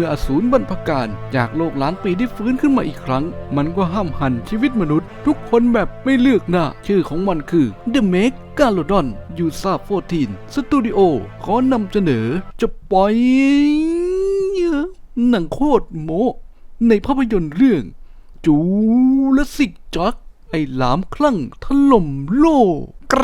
มื่ออสูรบรรพการจากโลกล้านปีได้ฟื้นขึ้นมาอีกครั้ง มันก็ห้ามหันชีวิตมนุษย์ ทุกคนแบบไม่เลือกหน้า ชื่อของมันคือ The Make g a l o d o n ยูซา14สตูดิโอขอนำเสนอ จะปล่อยหนังโคตรโมในภาพยนตร์เรื่อง จูลสิกจักไอ้หลามคลั่งถล่มโลก ก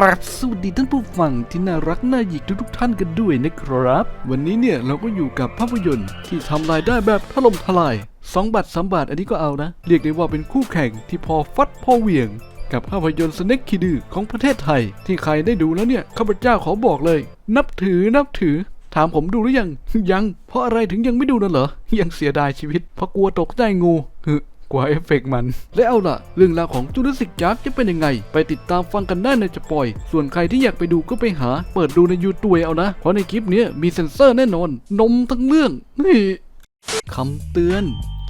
ราบสวัสดีท่านผู้ฟังที่น่ารักน่าหยิกทุกๆท่านกันด้วยนะครับ วันนี้เนี่ยเราก็อยู่กับภาพยนตร์ที่ทำรายได้แบบถล่มทลาย2บาท3บาทอันนี้ก็เอานะ เรียกได้ว่าเป็นคู่แข่งที่พอฟัดพอเหวี่ยง กับภาพยนตร์สเน็กคิดือของประเทศไทย ที่ใครได้ดูแล้วเนี่ยข้าพเจ้าขอบอกเลย นับถือนับถือ ถามผมดูหรือยังยัง เพราะอะไรถึงยังไม่ดูน่ะเหรอยังเสียดายชีวิตเพราะกลัวตกใจงูฮึ กลัวเอฟเฟกต์มัน และเอาล่ะ เรื่องราวของจูราสสิกจักจะเป็นยังไง ไปติดตามฟังกันได้ในจะปล่อย ส่วนใครที่อยากไปดูก็ไปหา เปิดดูในยูทูบเอานะ เพราะในคลิปนี้มีเซ็นเซอร์แน่นอน นมทั้งเรื่องนี่คำเตือน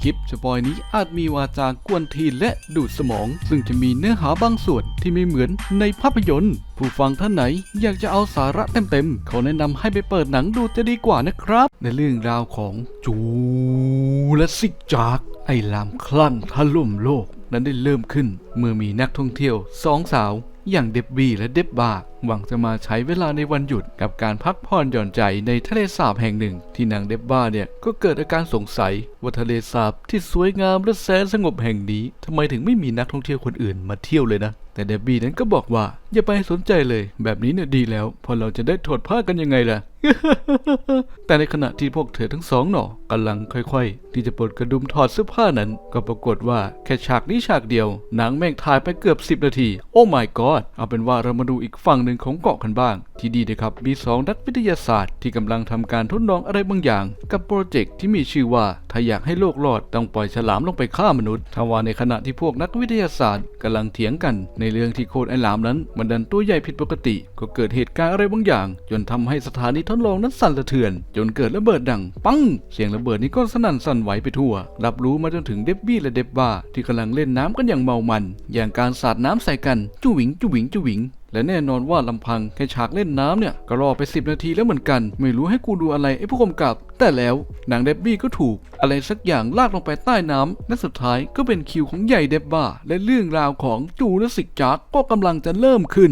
ลิปสปอยนี้อาจมีวาจากวนทีและดูดสมอง ซึ่งจะมีเนื้อหาบางส่วนที่ไม่เหมือนในภาพยนตร์ ผู้ฟังท่านไหนอยากจะเอาสาระเต็มๆเขาแนะนำให้ไปเปิดหนังดูจะดีกว่านะครับ ในเรื่องราวของจูและสิกจากไอ้ลามคลั่งถล่มโลกนั้นได้เริ่มขึ้น เมื่อมีนักท่องเที่ยวสองสาว อย่างเดบบี้และเดบบาหวังจะมาใช้เวลาในวันหยุดกับการพักผ่อนหย่อนใจในทะเลสาบแห่งหนึ่ง ที่นางเดบบ้าเนี่ยก็เกิดอาการสงสัยว่าทะเลสาบที่สวยงามและแสนสงบแห่งนี้ทำไมถึงไม่มีนักท่องเที่ยวคนอื่นมาเที่ยวเลยนะ แต่เดบบี้นั้นก็บอกว่า อย่าไปสนใจเลย แบบนี้เนี่ยดีแล้ว พอเราจะได้ถอดผ้ากันยังไงล่ะ แต่ในขณะที่พวกเธอทั้งสองหนอกำลังค่อยๆ ที่จะปลดกระดุมถอดเสื้อผ้านั้น ก็ปรากฏว่าแค่ฉากนี้ฉากเดียวหนังแม่งถ่ายไปเกือบ 10 นาที โอ้ my god เอาเป็นว่าเรามาดูอีกฝั่งหนึ่งของเกาะกันบ้าง ที่ดีนะครับ มีสองนักวิทยาศาสตร์ที่กำลังทำการทดลองอะไรบางอย่าง กับโปรเจกต์ที่มีชื่อว่า ถ้าอยากให้โลกรอดต้องปล่อยฉลามลงไปฆ่ามนุษย์ทว่าในขณะที่พวกนักวิทยาศาสตร์กำลังเถียงกันในเรื่องที่โคดไอ้หลามนั้นมันดันตัวใหญ่ผิดปกติ ก็เกิดเหตุการณ์อะไรบางอย่าง จนทำให้สถานีทดลองนั้นสั่นสะเทือน จนเกิดระเบิดดัง ปัง เสียงระเบิดนี้ก็สนั่นสั่นไหวไปทั่ว รับรู้มาจนถึงเดบบี้และเดบบ้าที่กำลังเล่นน้ำกันอย่างเมามัน อย่างการสาดน้ำใส่กันจุหวิงจุหวิงจุหวิง และแน่นอนว่าลำพังแค่ฉากเล่นน้ำเนี่ย ก็รอไป 10 นาทีแล้วเหมือนกัน ไม่รู้ให้กูดูอะไรไอ้ผู้กำกับ แต่แล้วนางเดบบี้ก็ถูก อะไรสักอย่างลากลงไปใต้น้ำและสุดท้ายก็เป็นคิวของใหญ่เดบบ้าและเรื่องราวของจูและสิกจักก็กำลังจะเริ่มขึ้น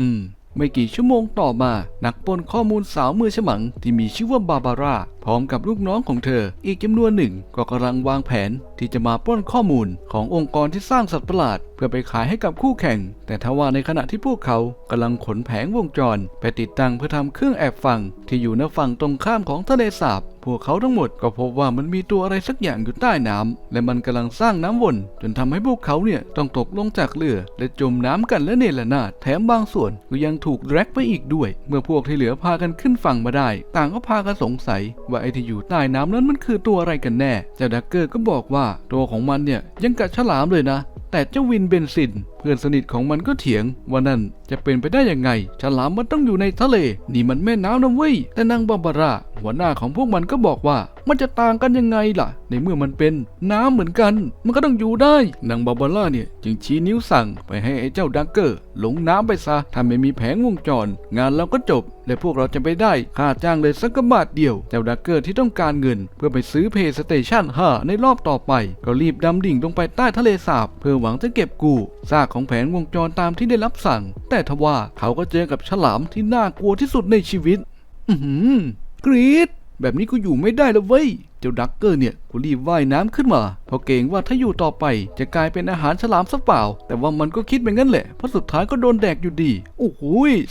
อืม ไม่กี่ชั่วโมงต่อมา นักปนข้อมูลสาวมือฉมัง ที่มีชื่อว่าบาบาร่าพร้อมกับลูกน้องของเธอ อีกจำนวนหนึ่งก็กำลังวางแผนที่จะมาปล้นข้อมูลขององค์กรที่สร้างสัตว์ประหลาด เพื่อไปขายให้กับคู่แข่ง แต่ทว่าในขณะที่พวกเขากำลังขนแผงวงจร ไปติดตั้งเพื่อทำเครื่องแอบฟัง ที่อยู่ณฝั่งตรงข้ามของทะเลสาบ พวกเขาทั้งหมดก็พบว่ามันมีตัวอะไรสักอย่างอยู่ใต้น้ำและมันกำลังสร้างน้ำวน จนทำให้พวกเขาเนี่ยต้องตกลงจากเรือ และจมน้ำกันและเนรนาถแถมบางส่วนก็ยังถูกแดกไปอีกด้วย เมื่อพวกที่เหลือพากันขึ้นฝั่งมาได้ ต่างก็พากันสงสัย ว่าไอ้ที่อยู่ใต้น้ำนั้นมันคือตัวอะไรกันแน่ เจ้าดักเกอร์ก็บอกว่าตัวของมันเนี่ยยังกัดฉลามเลยนะ แต่เจ้าวินเบนซิน เพื่อนสนิทของมันก็เถียงว่านั่นจะเป็นไปได้ยังไง ฉลามมันต้องอยู่ในทะเล นี่มันแม่น้ำนะเว้ย แต่นางบาบาร่าหัวหน้าของพวกมันก็บอกว่า มันจะต่างกันยังไงล่ะ ในเมื่อมันเป็นน้ำเหมือนกัน มันก็ต้องอยู่ได้ นางบาบาร่าเนี่ยจึงชี้นิ้วสั่งไปให้ไอ้เจ้าดักเกอร์ลงน้ำไปซะถ้าไม่มีแผงวงจร งานเราก็จบ และพวกเราจะไปได้ค่าจ้างเลยสักกบาทเดียว เจ้าดักเกอร์ที่ต้องการเงิน เพื่อไปซื้อเพย์สเตชัน5ในรอบต่อไป ก็รีบดำดิ่งลงไปใต้ทะเลสาบ เพื่อหวังจะเก็บกู้ซากของแผงวงจรตามที่ได้รับสั่งแแต่ทว่าเขาก็เจอกับฉลามที่น่ากลัวที่สุดในชีวิต อือหือกรีดแบบนี้กูอยู่ไม่ได้แล้วเว้ย เจ้าดักเกอร์เนี่ยกูรีบว่ายน้ำขึ้นมา เพราะเกรงว่าถ้าอยู่ต่อไปจะกลายเป็นอาหารฉลามซะเปล่า แต่ว่ามันก็คิดแบบนั้นแหละ เพราะสุดท้ายก็โดนแดกอยู่ดี โอ้โห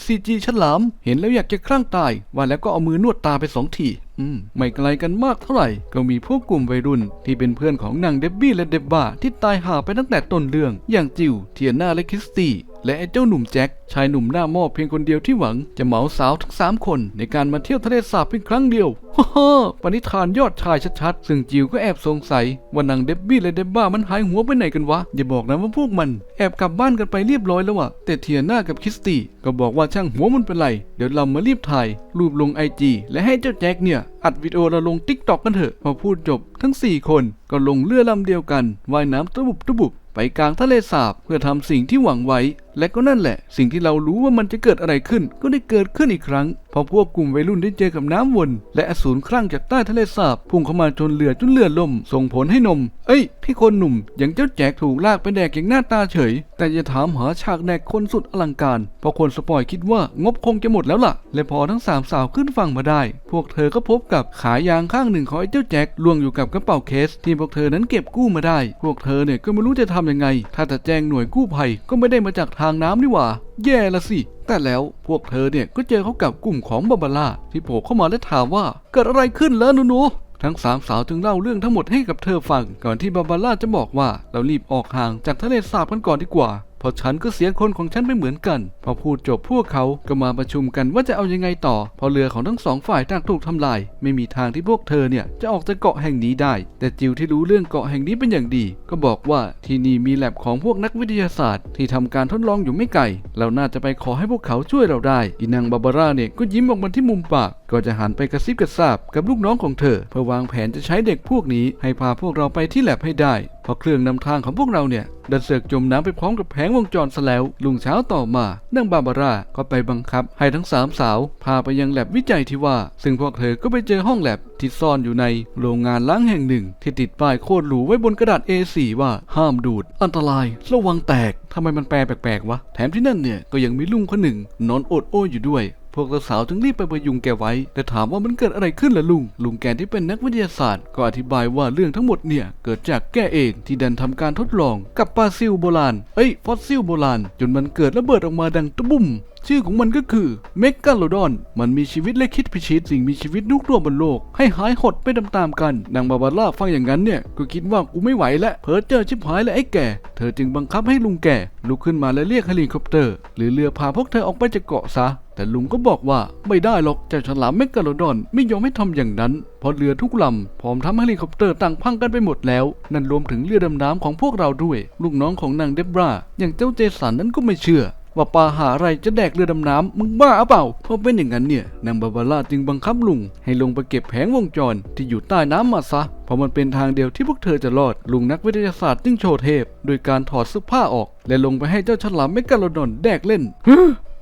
ซีจีฉลาม เห็นแล้วอยากจะคลั่งตาย ว่าแล้วก็เอามือนวดตาไปสองที อืม ไม่ไกลกันมากเท่าไหร่ ก็มีพวกกลุ่มวัยรุ่น ที่เป็นเพื่อนของนางเดบบี้และเดบบ้าที่ตายหาไปตั้งแต่ต้นเรื่อง อย่างจิว เทียนาและคริสตี้ และไอ้เจ้าหนุ่มแจ็คชายหนุ่มหน้าหม้อเพียงคนเดียวที่หวังจะเหมาสาวทั้งสามคนในการมาเที่ยวทะเลสาบเพียงครั้งเดียวฮ่าฮ่าปณิธานยอดชายชัดๆ ซึ่งจิวก็แอบสงสัยว่านางเดบบี้และเดบบ้ามันหายหัวไปไหนกันวะ อย่าบอกนะว่าพวกมันแอบกลับบ้านกันไปเรียบร้อยแล้วอะแต่เทียนากับคริสตี้ก็บอกว่าช่างหัวมันเป็นไร เดี๋ยวเรามารีบถ่ายรูปลงไอจีและให้เจ้าแจ็คเนี่ยอัดวิดีโอเราลงติ๊กต็อกกันเถอะพอพูดจบ ทั้ง 4 คนก็ลงเรือลำเดียวกันว่ายน้ำตะบุบตะบุบไปกลางทะเลสาบเพื่อทำสิ่งที่หวังไว้ และก็นั่นแหละ สิ่งที่เรารู้ว่ามันจะเกิดอะไรขึ้น ก็ได้เกิดขึ้นอีกครั้ง พอพวกกลุ่มวัยรุ่นได้เจอกับน้ำวน และอสูรคลั่งจากใต้ทะเลสาบพุ่งเข้ามาจนเรือจนเรือล่ม ส่งผลให้นม เอ้ย พี่คนหนุ่ม อย่างเจ้าแจ็คถูกลากไปแดกอย่างหน้าตาเฉย แต่จะถามหาฉากแดกคนสุดอลังการ เพราะคนสปอยคิดว่างบคงจะหมดแล้วล่ะ และพอทั้งสามสาวขึ้นฝั่งมาได้ พวกเธอก็พบกับขายางข้างหนึ่งของไอ้เจ้าแจ็คล่วงอยู่กับกระเป๋าเคส ที่พวกเธอนั้นเก็บกู้มาได้ พวกเธอเนี่ยก็ไม่รู้จะทำยังไง ถ้าจะแจ้งหน่วยกู้ภัยก็ไม่ได้มาจากทางน้ำนี่หว่า แย่ละสิ แต่แล้วพวกเธอเนี่ยก็เจอเขากับกลุ่มของบาบาร่าที่โผล่เข้ามาและถามว่าเกิดอะไรขึ้นแล้วหนูๆทั้งสามสาวจึงเล่าเรื่องทั้งหมดให้กับเธอฟัง ก่อนที่บาบาร่าจะบอกว่าเรารีบออกห่างจากทะเลสาบกันก่อนดีกว่า เพราะฉันก็เสียคนของฉันไปเหมือนกัน พอพูดจบพวกเขาก็มาประชุมกันว่าจะเอายังไงต่อ พอเรือของทั้งสองฝ่ายต่างถูกทำลาย ไม่มีทางที่พวกเธอเนี่ยจะออกจากเกาะแห่งนี้ได้ แต่จิวที่รู้เรื่องเกาะแห่งนี้เป็นอย่างดี ก็บอกว่าที่นี่มีแลบของพวกนักวิทยาศาสตร์ ที่ทำการทดลองอยู่ไม่ไกล เราน่าจะไปขอให้พวกเขาช่วยเราได้อีนางบาบาร่าเนี่ยก็ยิ้มออกมาที่มุมปาก ก็จะหันไปกระซิบกระซาบกับลูกน้องของเธอ เพื่อวางแผนจะใช้เด็กพวกนี้ให้พาพวกเราไปที่แลบให้ได้เพราะเครื่องนำทางของพวกเราเนี่ยดันเสือกจมน้ำไปพร้อมกับแผงวงจรซะแล้วลุงเช้าต่อมานางบาบาร่าก็ไปบังคับ ให้ทั้งสามสาว พาไปยังแลบวิจัยที่ว่า ซึ่งพวกเธอก็ไปเจอห้องแลบที่ซ่อนอยู่ในโรงงานล้างแห่งหนึ่ง ที่ติดป้ายโคตรหรูไว้บนกระดาษ A4 ว่าห้ามดูด อันตราย ระวังแตกทำไมมันแปลแปลกๆวะแถมที่นั่นเนี่ยก็ยังมีลุงคนหนึ่ง นอนอดโอยอยู่ด้วย พวกสาวๆจึงรีบไปประยุงแกไว้ แต่ถามว่ามันเกิดอะไรขึ้นล่ะลุง ลุงแกที่เป็นนักวิทยาศาสตร์ ก็อธิบายว่าเรื่องทั้งหมดเนี่ยเกิดจากแกเองที่ดันทำการทดลองกับปลาซิลโบราณ เอ้ยฟอสซิลโบราณ จนมันเกิดระเบิดออกมาดังตุ้มชื่อของมันก็คือเมกาโลดอน มันมีชีวิตและคิดพิชิตสิ่งมีชีวิตทุกตัวบนโลก ให้หายหดไปตามๆกัน นางบาบาร่าฟังอย่างนั้นเนี่ย ก็คิดว่ากูไม่ไหวแล้วเพอเจอชิบหายแล้วไอ้แก่ เธอจึงบังคับให้ลุงแก่ลุกขึ้นมาและเรียกเฮลิคอปเตอร์ หรือเรือพาพวกเธอออกไปจากเกาะซะ แต่ลุงก็บอกว่าไม่ได้หรอกเจ้าฉลามเมกาโลดอนไม่ยอมให้ทำอย่างนั้น เพราะเรือทุกลำพร้อมทั้งเฮลิคอปเตอร์ต่างพังกันไปหมดแล้ว นั่นรวมถึงเรือดำน้ำของพวกเราด้วย ลูกน้องของนางเดบราอย่างเจ้าเจสันนั้นก็ไม่เชื่อ ว่าปลาหาอะไรจะแดกเรือดำน้ำมึงบ้าเปล่าเพราะเป็นอย่างนั้นเนี่ยนางบาบาร่าจึงบังคับลุง ให้ลงไปเก็บแผงวงจรที่อยู่ใต้น้ำมาซะเพราะมันเป็นทางเดียวที่พวกเธอจะรอด ลุงนักวิทยาศาสตร์จึงโชว์เทพ โดยการถอดเสื้อผ้าออก และลงไปให้เจ้าฉลามเมกาโลดอนแดกเล่น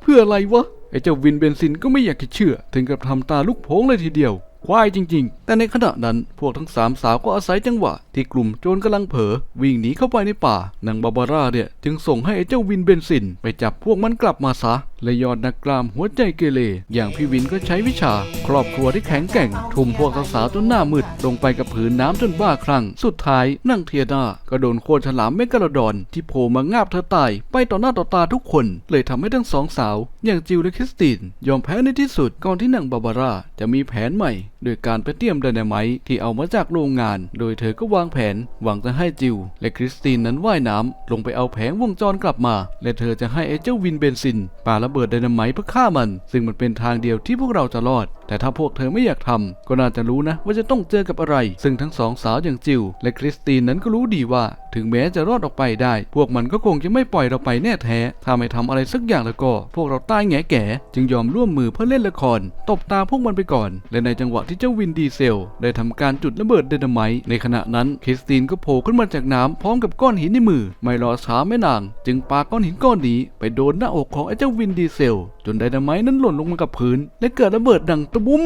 เพื่ออะไรวะ ไอ้เจ้าวินเบนซินก็ไม่อยากจะเชื่อ ถึงกับทำตาลุกโพงเลยทีเดียว ควายจริง ๆ แต่ในขณะนั้นพวกทั้งสามสาวก็อาศัยจังหวะ ที่กลุ่มโจรกำลังเผลอวิ่งหนีเข้าไปในป่านางบาบาร่าเนี่ยจึงส่งให้ไอ้เจ้าวินเบนซิน ไปจับพวกมันกลับมาซะ และยอดนักกล้ามหัวใจเกเรอย่างพี่วินก็ใช้วิชา ครอบครัวที่แข็งแกร่ง ทุ่มพวกสาวๆจนหน้ามืด ลงไปกับผืนน้ำจนบ้าคลั่ง สุดท้ายนั่งเทียนาก็โดนโคฉลามเมกาโลดอน ที่โผล่มางาบเธอตาย ไปต่อหน้าต่อตาทุกคน เลยทำให้ทั้งสองสาว อย่างจิวและคริสติน ยอมแพ้ในที่สุดก่อนที่นางบาบาร่าจะมีแผนใหม่โดยการไปเตรียมไดนาไมต์ที่เอามาจากโรงงาน โดยเธอก็วางแผน หวังจะให้จิว และคริสตินนั้นว่ายน้ำลงไปเอาแผงวงจรกลับมา และเธอจะให้ไอ้เจ้าวินเบนซินปาระเบิดไดนาไมต์เพื่อฆ่ามัน ซึ่งมันเป็นทางเดียวที่พวกเราจะรอด แต่ถ้าพวกเธอไม่อยากทำก็น่าจะรู้นะว่าจะต้องเจอกับอะไร ซึ่งทั้งสองสาวอย่างจิวและคริสตินนั้นก็รู้ดีว่า ถึงแม้จะรอดออกไปได้ พวกมันก็คงจะไม่ปล่อยเราไปแน่แท้ ถ้าไม่ทำอะไรสักอย่างแล้วก็ พวกเราตายแง่แก่ จึงยอมร่วมมือเพื่อเล่นละคร ตบตาพวกมันไปก่อน และในจังหวะที่เจ้าวินดีเซล ได้ทำการจุดระเบิดไดนาไมต์ในขณะนั้นคริสตินก็โผล่ขึ้นมาจากน้ำพร้อมกับก้อนหินในมือ ไม่รอช้าแม่นาง จึงปาก้อนหินก้อนนี้ไปโดนหน้าอกของไอ้เจ้าวินดีเซล จนไดนาไมต์นั้นหล่นลงมากับพื้น และเกิดระเบิดดังตะบุ้ม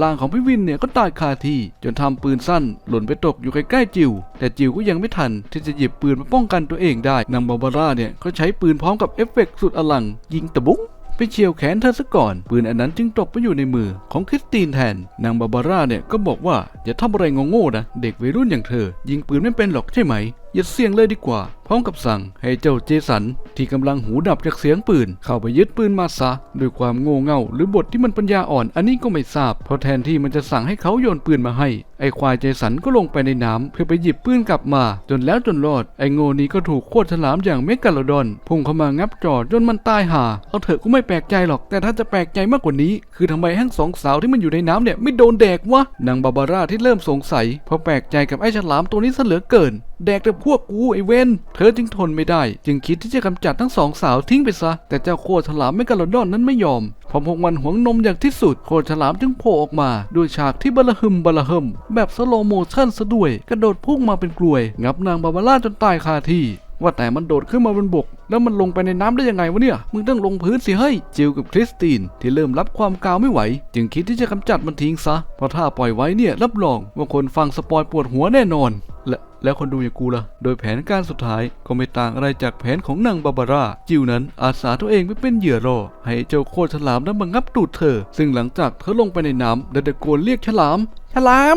ร่างของพี่วินเนี่ยก็ตายคาที่จนทำปืนสั้น หล่นไปตกอยู่ใกล้ๆจิว แต่จิวก็ยังไม่ทันที่จะหยิบปืนมาป้องกันตัวเองได้นางบาบาร่าเนี่ยก็ใช้ปืนพร้อมกับเอฟเฟกต์สุดอลัง ยิงตะบุ้งไปเฉียวแขนเธอซะก่อน ปืนอันนั้นจึงตกไปอยู่ในมือของคริสตินแทน นางบาบาร่าเนี่ยก็บอกว่าอย่าทำอะไรงงๆนะ เด็กวัยรุ่นอย่างเธอ ยิงปืนไม่เป็นหรอกใช่ไหม อย่าเสี่ยงเลยดีกว่า พร้อมกับสั่งให้เจ้าเจสัน ที่กำลังหูดับจากเสียงปืน เข้าไปยึดปืนมาซะด้วยความโง่เง่า หรือบทที่มันปัญญาอ่อน อันนี้ก็ไม่ทราบ เพราะแทนที่มันจะสั่งให้เขาโยนปืนมาให้ ไอ้ควายเจสันก็ลงไปในน้ำเพื่อไปหยิบปืนกลับมา จนแล้วจนรอด ไอ้โง่นี้ก็ถูกโคตรฉลามอย่างเมกาโลดอนพุ่งเข้ามางับจอดจนมันตายห่าเอาเถอะก็ไม่แปลกใจหรอก แต่ถ้าจะแปลกใจมากกว่านี้ คือทำไมทั้งสองสาวที่มันอยู่ในน้ำเนี่ยไม่โดนแดกวะนางบาบาร่าที่เริ่มสงสัยเพราะแปลกใจกับไอ้ฉลามตัวนี้ซะเหลือเกิน แดกแต่พวกกูไอเวนเธอจึงทนไม่ได้ จึงคิดที่จะกำจัดทั้งสองสาวทิ้งไปซะ แต่เจ้าโคฉลามเมกาโลดอนนั้นไม่ยอมพอพวกมันหวงนมอย่างที่สุด โคฉลามจึงโผล่ออกมาด้วยฉากที่บลหึมบลหึมแบบสโลโมชั่นซะด้วย กระโดดพุ่งมาเป็นกลวย งับนางบาบาร่าจนตายคาที่ว่าแต่มันโดดขึ้นมาบนบก แล้วมันลงไปในน้ำได้ยังไงวะเนี่ย มึงต้องลงพื้นสิเฮ้ย จิลกับคริสตินที่เริ่มรับความกาวไม่ไหว จึงคิดที่จะกำจัดมันทิ้งซะ เพราะถ้าปล่อยไว้เนี่ยรับรองว่าคนฟังสปอยปวดหัวแน่นอน และ แล้วคนดูอย่างกูล่ะ โดยแผนการสุดท้ายก็ไม่ต่างอะไรจากแผนของนางบาบาร่า จิวนั้นอาสาตัวเองไปเป็นเหยื่อรอ ให้เจ้าโคตรฉลามนั้นมางับตูดเธอ ซึ่งหลังจากเธอลงไปในน้ำได้ตะโกนเรียกฉลาม ฉลาม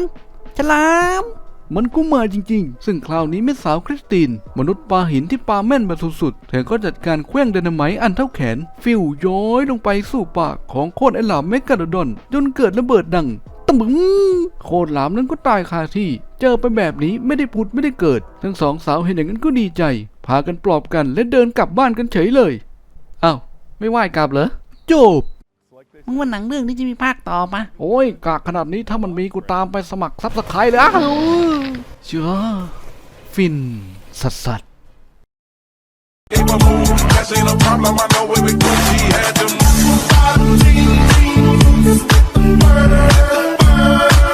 ฉลามมันก็มาจริงๆ ซึ่งคราวนี้แม่สาวคริสติน มนุษย์ปาหินที่ปาแม่นแบบสุดๆ เธอก็จัดการเคว้งไดนาไมต์อันเท่าแขน ฟิวย้อยลงไปสู่ปากของโคตรไอหลามเมกาโดดอน จนเกิดระเบิดดัง ตะบึงโคตรหลามนั้นก็ตายคาที่ เจอไปแบบนี้ไม่ได้พุดไม่ได้เกิด ทั้งสองสาวเห็นอย่างนั้นก็ดีใจ พากันปลอบกันและเดินกลับบ้านกันเฉยเลยอ้าวไม่ไหวกลับเหรอจบมึงว่าหนังเรื่องนี้จะมีภาคต่อปะโอ้ยกากขนาดนี้ถ้ามันมีกูตามไปสมัครซับสไครต์เลยอ้าวเชื่อฟินสัสสัส Gave a move, that ain't a problem. I know it because she had them. love.